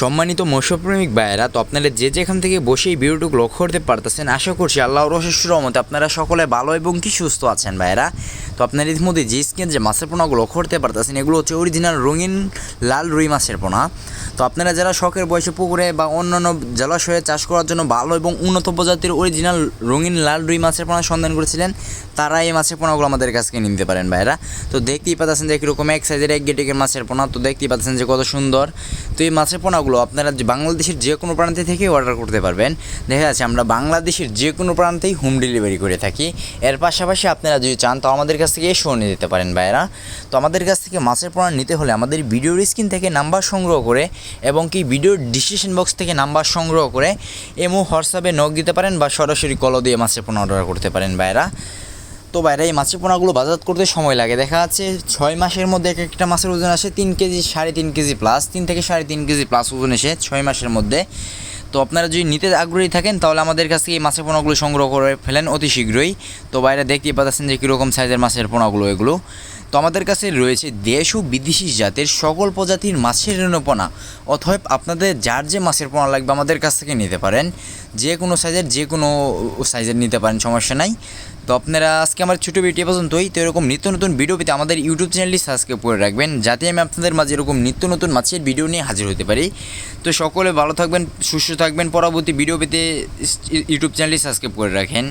সম্মানিত মৎস্যপ্রেমিক ভাইয়েরা, তো আপনারা যে যেখান থেকে বসে এই ভিডিওটুকু লক্ষ্য করতে পারতেছেন, আশা করছি আল্লাহর অশেষ রহমতে আপনারা সকলে ভালো এবং কি সুস্থ আছেন ভাইয়েরা। তো আপনারা ইতিমধ্যে যে স্কিন যে মাছের পোনাগুলো লক্ষ্য করতে পারতেছেন, এগুলো হচ্ছে অরিজিনাল রঙিন লাল রুই মাছের পোনা। তো আপনারা যারা শখের বয়সে পুকুরে বা অন্যান্য জলাশয়ে চাষ করার জন্য ভালো এবং উন্নত প্রজাতির অরিজিনাল রঙিন লাল রুই মাছের পোনা সন্ধান করেছিলেন, তারা এই মাছের পোনাগুলো আমাদের কাছ থেকে নিতে পারেন ভাইয়েরা। তো দেখতেই পাচ্ছেন যে কীরকম এক সাইজের এক গেটিকের মাছের পোনা, তো দেখতেই পাচ্ছেন যে কত সুন্দর। তো এই মাছের পোনাগুলো আপনারা বাংলাদেশের যে কোনো প্রান্তে থেকে অর্ডার করতে পারবেন। দেখা যাচ্ছে আমরা বাংলাদেশের যে কোনো প্রান্তেই হোম ডেলিভারি করে থাকি। এর পাশাপাশি আপনারা যদি চান, তো আমাদের কাছ থেকে এসেও নিয়ে যেতে পারেন ভাইয়েরা। তো আমাদের কাছ থেকে মাছের পোনা নিতে হলে আমাদের ভিডিওর স্ক্রিন থেকে নাম্বার সংগ্রহ করে এবং কি ভিডিওর ডিসক্রিপশন বক্স থেকে নাম্বার সংগ্রহ করে এমও হোয়াটসঅ্যাপে নক দিতে পারেন বা সরাসরি কলও দিয়ে মাছের পোনা অর্ডার করতে পারেন ভাইয়েরা। তো বাইরে এই মাছের পোনাগুলো বাজার করতে সময় লাগে। দেখা যাচ্ছে ছয় মাসের মধ্যে এক একটা মাছের ওজন আসে তিন কেজি, সাড়ে তিন কেজি প্লাস তিন থেকে সাড়ে তিন কেজি প্লাস ওজন এসে ছয় মাসের মধ্যে। তো আপনারা যদি নিতে আগ্রহী থাকেন, তাহলে আমাদের কাছ থেকে এই মাছের পোনাগুলো সংগ্রহ করে ফেলেন অতি শীঘ্রই। তো বাইরে দেখতেই পাচ্ছেন যে কীরকম সাইজের মাছের পোনাগুলো এগুলো। তো আমাদের কাছে রয়েছে দেশ ও বিদেশি জাতের সকল প্রজাতির মাছের পোনা অথবা আপনাদের যার যে মাছের পোনা লাগবে আমাদের কাছ থেকে নিতে পারেন। যে কোনো সাইজের, যে কোনো সাইজের নিতে পারেন, সমস্যা নাই। তো আপনারা আজকে আমার ছোটো ভিডিও পর্যন্তই। তো এরকম নিত্য নতুন ভিডিও পেতে আমাদের ইউটিউব চ্যানেলটি সাবস্ক্রাইব করে রাখবেন। যাতে আমি আপনাদের মাঝে এরকম নিত্য নতুন মাছের ভিডিও নিয়ে হাজির হতে পারি। তো সকলে ভালো থাকবেন, সুস্থ থাকবেন। পরবর্তী ভিডিও পেতে ইউটিউব চ্যানেলটি সাবস্ক্রাইব করে রাখেন।